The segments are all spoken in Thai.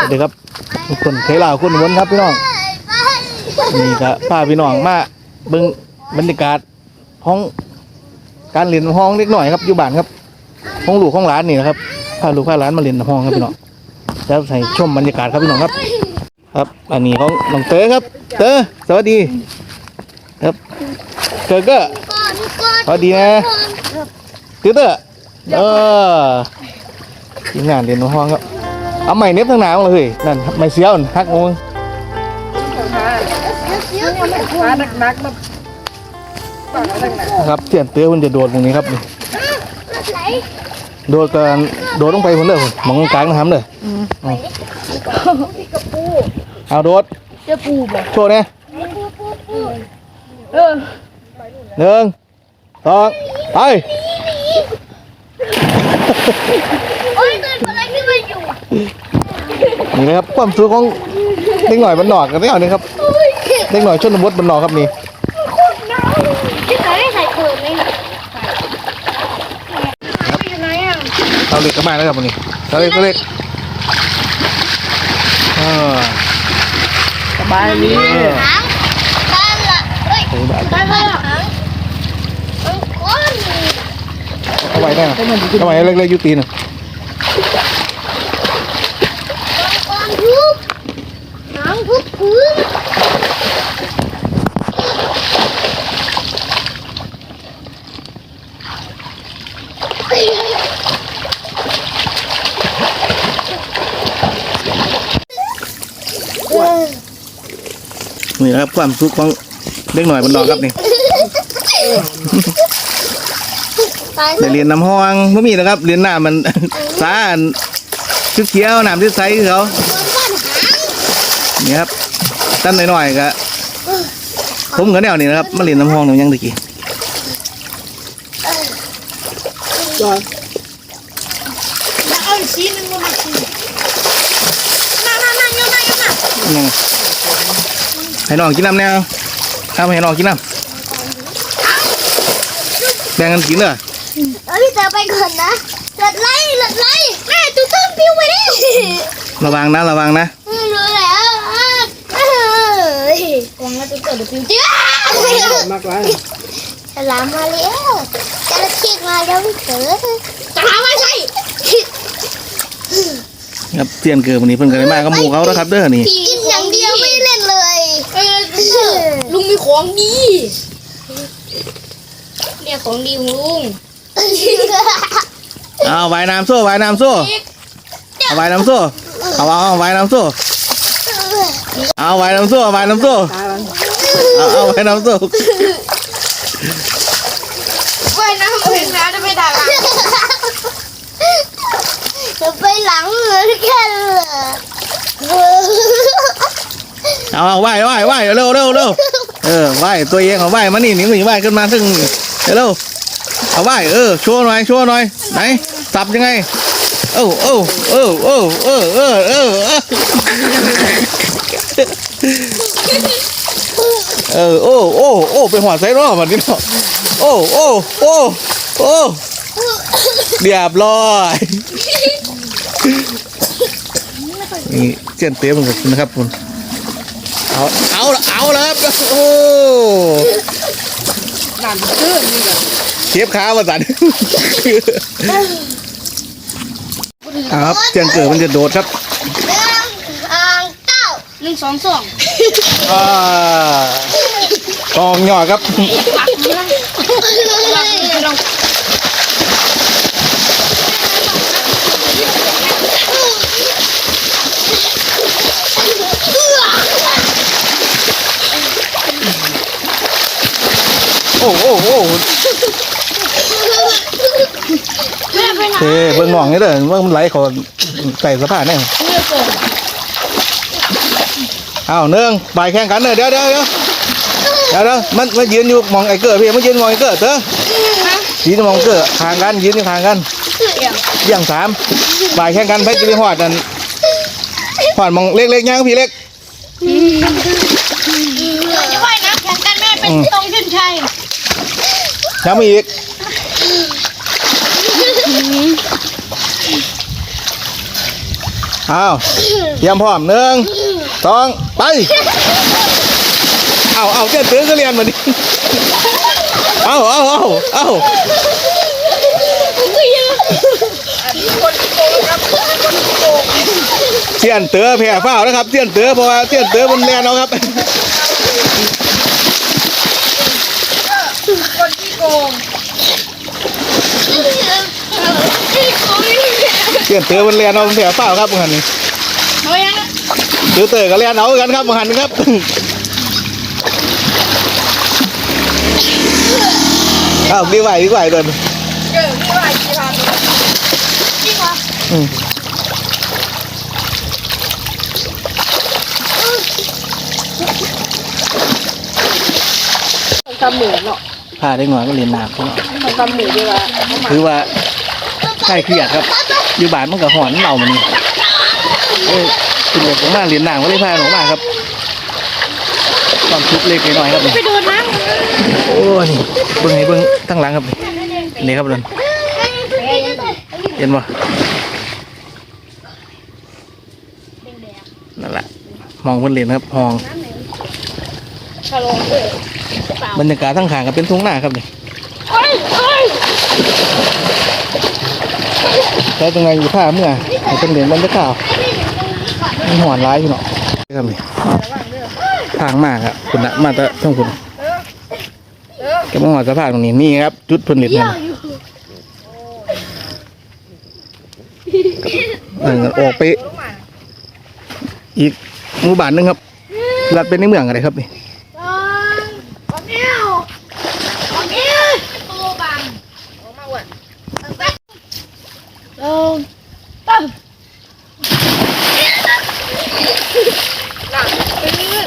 สวัสดีครับทุกคนเคยลาวคุณวนครับพี่น้องนี่ก็พาพี่น้องมาเบิ่งบรรยากาศห้องการเรียนห้องเล็กหน่อยครับอยู่บ้านครับห้องลูกห้องหลานนี่นะครับพาลูกพาหลานมาเรียนห้องครับพี่น้องจะให้ชมบรรยากาศครับพี่น้องครับ ครับ อันนี้ของน้องเต๋อครับ เต๋อสวัสดี ครับเต๋อก็ก่อนก่อนสวัสดีนะเต๋อเต๋อเออทีมงานเรียนห้องครับ เอาใหม่เน็บทั้งหนาวเลยนั่นไม่เสียวนั่นฮักงงมานักนักๆมาปากนักหนาครับเสียนเตื้อมันจะโดดตรงนี้ครับโดดกันโดดลงไปคนเด้อผมมองกลางนะครับเด้อเอาโดดเจ้าปูบอกโชว์เนี่ยเออหนึ่งสองไป นมาอยู่นี่นะครับความสูงของเด็กหน่อยบนนอกกันไม่เอานี่ครับเด็กหน่อยชนบทบนนอกครับนี่ที่ไหนได้ใส่เขินไหมเนี่ยอยู่ไหนอะเอาเหล็กกันมาแล้วครับวันนี้เอาเหล็กเอาเหล็กอ่าสบายดีหางบ้านละเฮ้ยโอ้ยบาดบ้านละหางมันก้อนเอาไว้ได้นะเอาไว้เล็กๆอยูตีนน่ะ ก้อนทุบหางทุบพื้น นี่นะครับ ความสุขของเด็กหน่อยบนนอกครับนี่ตายได้เรียนน้ำห้องไม่มีนะครับเรียนน้ำมันสาอันชุดเขียวน้ำที่ใสคือเขาบ้านหางนี่ครับตั้นหน่อยๆก็ผมกับแนวนี่นะครับมาเรียนน้ำห้องหนูยังตะกี้จอยแล้วเอาอีกชิ้นหนึงมามากินมามามาโยนมาโยนมายัง ให้น้องกินน้ำแนวทำให้น้องกินน้ำแบ่งกันกินเด้อเอาพี่เต๋อไปก่อนนะหลัดไล่หลัดไล่แม่ตุ๊กต้นปิ้วไปดิระวังนะระวังนะรู้แล้วอะเอ้ยหวังว่าตุ๊กต้นจะปิ้วจ้ามากไรฉลามมาแล้วจระเข้มาแล้วพี่เต๋อฉลามไม่ใช่ครับเตียนเกิดวันนี้เพิ่นก็ได้มากับหมู่เขาแล้วครับเด้อนี่ กินอย่างเดียวไม่เล่นเลย ลุงมีของดี เนี่ย ของดีของลุงเอาว่ายน้ำโซ่ว่ายน้ำโซ่เอาว่ายน้ำโซ่เอาเอาเอาว่ายน้ำโซ่เอาว่ายน้ำโซ่ว่ายน้ำโซ่ตาลังเอาเอาว่ายน้ำโซ่ว่ายน้ำเป็นน้ำจะไม่ได้ละจะไปหลังเหมือนกันเหรอเอาเอาว่ายว่ายว่ายเร็วเร็วเร็วเออว่ายตัวเองเอาว่ายมานี่นี่นี่ว่ายขึ้นมาซึ่งเร็ว เอาว่ายเออโชว์หน่อยโชว์หน่อยไหนสับยังไงเอ้าเอ้าเออเออเออเออเออเออโอ้โอ้โอ้ไปหัวไซรอบมันนี่เนาะโอ้โอ้โอ้โอ้เรียบร้อยนี่เจียนเตี้ยมันกับคุณนะครับคุณเอาเอาเอาละครับโอ้น้ำตื้นนี่แบบ เทียบขามาสันเครับเจียงเกิดมันจะโดดครับหนึ่งสองสองกองหย่อครับโอ้โอ้โอ้ เราเอ้เบิ่งน้องนี่เด้อว่ามันไหลเขาใส่สะพานเนี่ยเลือกเกินอ้าวเนื่องไปแข่งกันเด้อเดี๋ยวเดี๋ยวเดี๋ยวเดี๋ยวเดี๋ยวมันมันยืนอยู่มองไอ้เกิดพี่มันยืนมองไอ้เกิดเด้อยืนมองเกิดห่างกันยืนห่างกันอย่างเยี่ยงสามไปแข่งกันไปจะไปหอดนั่นหอดมองเล็กๆยังพี่เล็กเราจะว่ายน้ำแข่งกันแม่เป็นตรงขึ้นชัยยังมีอีก อ้าวเตรียมพร้อมหนึ่งสองไป เอาเอาเจ้าตื้อก็เรียนมาดิเอาเอาเอาเอาเสียนเตือแผ่เฝ้านะครับเสียนเตือเพราะว่าเสียนเตือบนเรียนเอาครับคนที่โกง เสียนเตือบนเรียนเอาแผ่เฝ้าครับมึงหันนี่เอายังเตือเตอก็เรียนเอากันครับมึงหันครับเอาดีไหวดีไหวเดินเกิดที่ว่ากี่พันจริงเหรออืมทำหมูเนาะพาได้หน่อยก็เรียนหนักพี่น้องมันทำหมูดีกว่าคือว่า ใกล้เครียดครับ อยู่บ้านมันก็หอนเหล่ามันเอ้ยคุณเด็กผมมาเรียนหนังก็เลยพาหนูมาครับความทุกข์เล็กน้อยๆครับนี่ไปดูน้โอ้ยเบิ่งให้เบิ่งตั้งหลังครับนี่นี่ครับเดินเห็นบ่นั่นแหละมองเพิ่นเรียนครับห้องชะลงเลยบรรยากาศทั้งขางก็เป็นทุ่งนาครับนี่เอ้ย เอ้ยแต่ตรงไหนอยู่ผ้าเมื่อให้เป็นเหรียญบรรยากาศมันหอนร้ายพี่เนาะครับนี่ทางมากครับคุณนะมาแตะช่องคุณแกมาหอดสะพานตรงนี้นี่ครับ จุดเพิ่นเหรียญนั่นนั่นก็ออกไป อีกหมู่บ้านหนึงครับรัดเป็นในเมืองอะไรครับนี่ เอาเนี้ยเอาเนี้ยตัวบัง ออกมาอ้วน เออตั้งหนักเป็น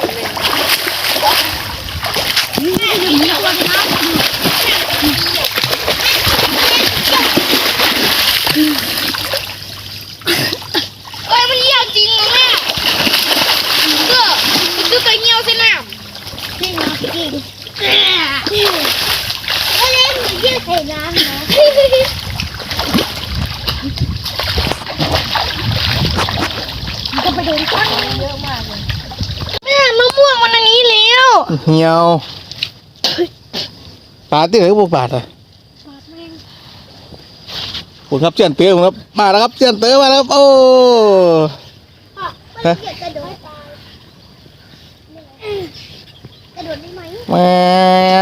เหี่ยวปลาที่ไหนก็บ่ปลาดอะผมครับเจียนเตือผมครับมาแล้วครับเจียนเตือมาแล้วโอ้ฮะกระโดดกระโดดได้ไหมแม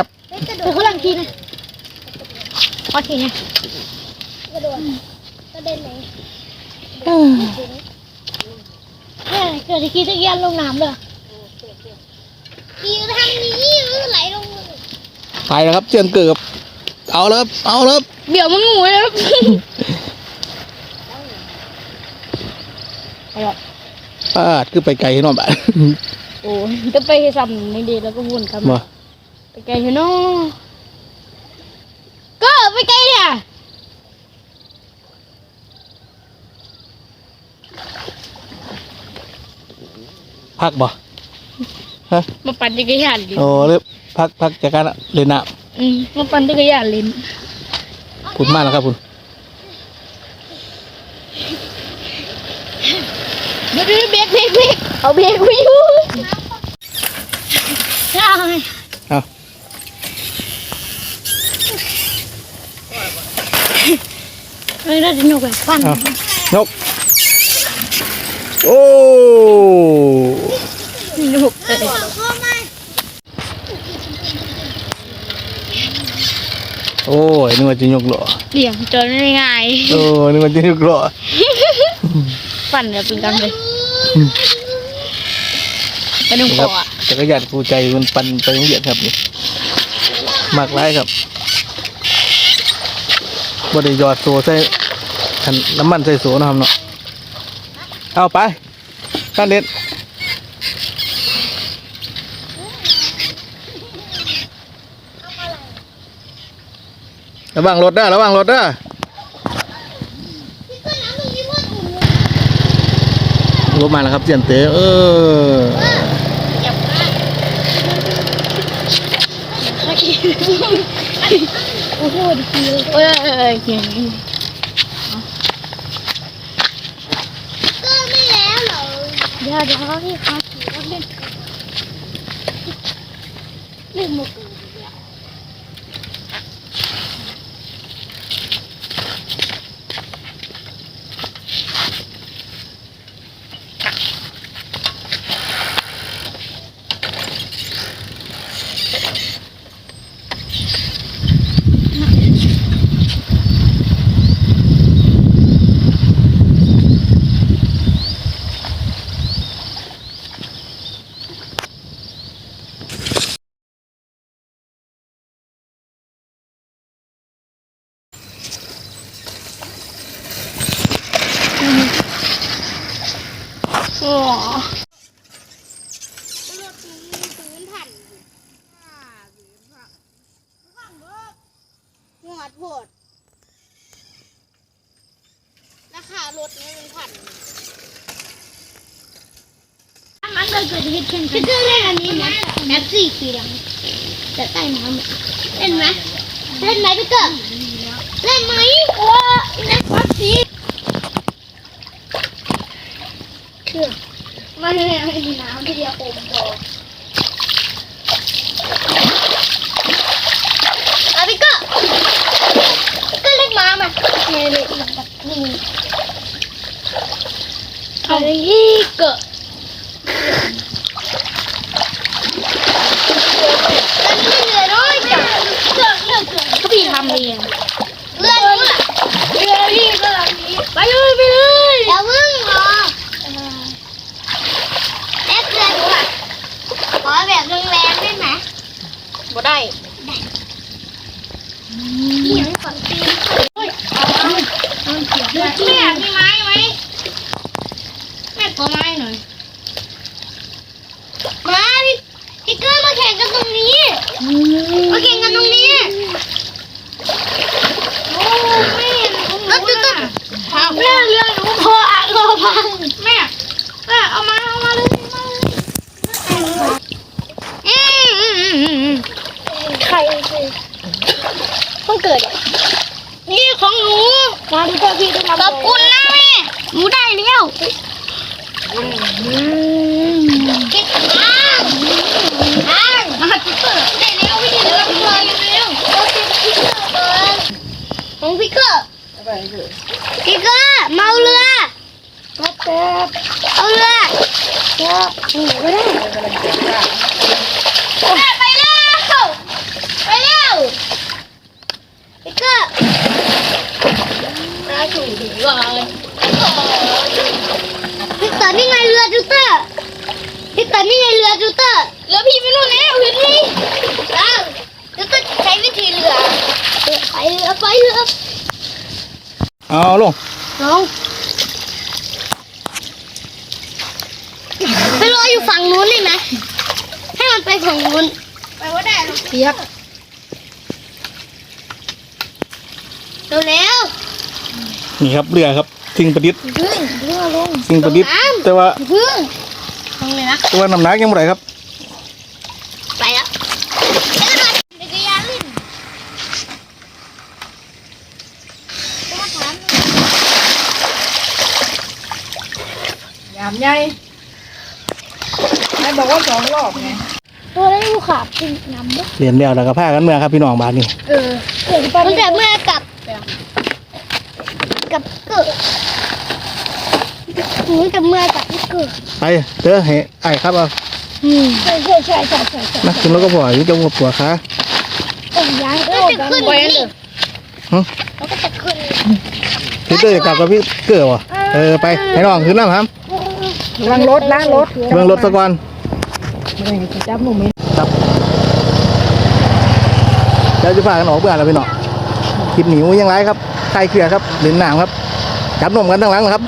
บกระโดดเขาหลังทีนะพอทีนะกระโดดกระเด็นไหนเนี่ยเกิดที่คิดจะยันลงน้ำเลย กีทางนี้ไหลลงไปแล้วครับเจียนเกือบ เอาแล้วครับเอาแล้วครับเดี๋ยวมันงูเลยครับปาดคือไปไกลเนอนบ้านโอ้ยจะไปซ้ำไม่ดีแล้วก็วนครับบ่ไปไกลเถอะเนาะก็ไปไกลเนี่ยพักบ่ มาปั่นจักรยานลินโอ้เรียบพักพักจากการเล่นน้อืมมาปั่นจักรยานลินำคุณมากแล้วครับคุณเดี๋ยวเดี๋ยวเบรกเบรกเบรกเอาเบรกไว้อยู่ใช่เอาไม่ได้สนุกแบบปั่นเอานกโอ้ สนุกเลยโอ้ยนึกว่าจะยกหล่อเลี้ยงจนง่ายโอ้นึกว่าจะยกหล่อๆปั่นแบบเป็นกันเลยกระดุมคครัอบอะจักรยานคู่ใจมันปั่นไปโรงเรียนครับนี่มากไรครับบ่ได้หยอดโซ่ใส่คันน้ำมันใส่โสนะครับเนาะเอาไปกันเด็ด ระวังรถด้อระวังรถด้อพี่ก็น้ำตรงนี้พ่อถูกรถมาแล้วครับเจียนเต๋เออโอ้โหดีเอ้ยเอ้ยเขียนก็ไม่แล้วหรอเดี๋ยวเดี๋ยวพี่ครับเล่นเล่นมุก โอ้รถนี้พื้นผันอ่าพื้นผันผันเบิดหัวโผด ราคารถนี้เป็นผันมันเลยเกิดเหตุเช่นกันพี่เล่นอันนี้นะแมแอปสี่ปีหลังจะใต้น้ำเล่นไหมเล่นไหมพี่เกิดเล่นไหมโอ้เล่นแอปสี่ไม่ไม่ไม่มีน้ำที่เดียวอมพออาพี่ก็ก็เล็กม้ามาเนี่ยเลยอีกแบบนี่ เอาอีกเกอะอันนี้เรือด้วยจ้ะเรือเรือเรือก็พี่ทำเองเรือเรือเรือพี่ก็ลำนี้ไปเลยไปเลยอย่าเพิ่งรอ แม่เพื่อนหนูอะขอแบบแรงๆได้ไหมบ่ได้ได้นี่ยังฝังตีนเฮ้ยเอาเอาเอาเขียนด้วยแม่มีไม้ไหมแม่ขอไม้หน่อยมาพี่พี่เกอร์มาแข่งกันตรงนี้มาแข่งกันตรงนี้โอ้แม่รถจะต้องแม่เรือหนูพออะรอพังแม่แม่เอามาเอามาเลยมาเลย อืมอืมอืมอืม ใครคือเพิ่งเกิดอะนี่ของหนูมาดูเจ้าพี่ด้วยนะขอบคุณนะแม่หนูได้แล้วคิดอ้างอ้างมาจิ๊กเกอร์ได้แล้วพี่เดี๋ยวเราไปเลยเร็วเราติดพิกเกอร์ก่อนของพิกเกอร์เอาไปเถอะพิกเกอร์เมาเรือมาแป๊บเอาเรือก็หนูไม่ได้กำลังเก็บผ้า แม่ไปเร็วไปเร็วพิกเกอร์น่าถูกเลยพิกเตอร์นี่ไงเรือจูเตอร์พิกเตอร์นี่ไงเรือจูเตอร์เรือพี่ไม่รู้แล้วเห็นไหมตั้งจูเตอร์ใช้วิธีเรือไปเรือไปเรือ เอาลง น้องไปรออยู่ฝั่งนู้นได้ไหมให้มัน ไปฝั่งนู้นไปว่าได้เปียกเร็วเร็วนี่ครับเรือครับสิ่งประดิษฐ์พึ่งเรือลงสิ่งประดิษฐ์แต่ว่าพึ่งลงเลยนะแต่ว่าน้ำหนักยังไม่ได้ครับ ไปแล้วไปกระโดดจักรยานลื่นต้องถามยามใหญ่แม่บอกว่าสองรอบไง ตัวได้ลูกขาบจริงน้ำด้วยเรียนแล้วแล้วก็พากันเมื่อครับพี่น้องบ้านนี่เออเกิดตั้งแต่เมื่อกับกับเกิดหนูกับเมื่อกับเกิดไปเด้อให้ไอ้ครับเอาอืมใช่ใช่ใช่ใช่ใช่ใช่นักขึ้นแล้วก็ปล่อยอยู่จมูกปวดขาต้นยางก็จะขึ้นนี่หึแล้วก็จะขึ้นพี่เตอร์กลับกับพี่เกลือวะเออไปให้น้องขึ้นน้ำครับระวังรถนะรถเบื้องรถสะก่อนไม่ได้จะจับหนูไหมครับแล้วจะพากันออกเบื่อแล้วพี่น้องคลิปหนียังไรครับใครเกลือครับเล่นน้ำครับ จับนมกันทั้งหลังนะครับ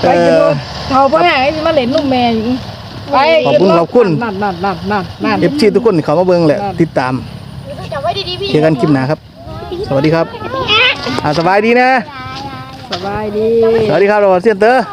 ไปเอจะอโดนเขาเพื่อให้มาเล่นนุ่มแม่อีกไปขอบคุณขอบคุณนั่นนั่นนั่นนั่นนั่นเอฟซีทุกคนที่เขามาเบิ่งแหละติดตามจับไว้ดีๆพี่เจอกันคลิปหน้าครับ สวัสดีครับอ่าสบายดีนะ สบายดี สวัสดีครับเราเซียนเตอร์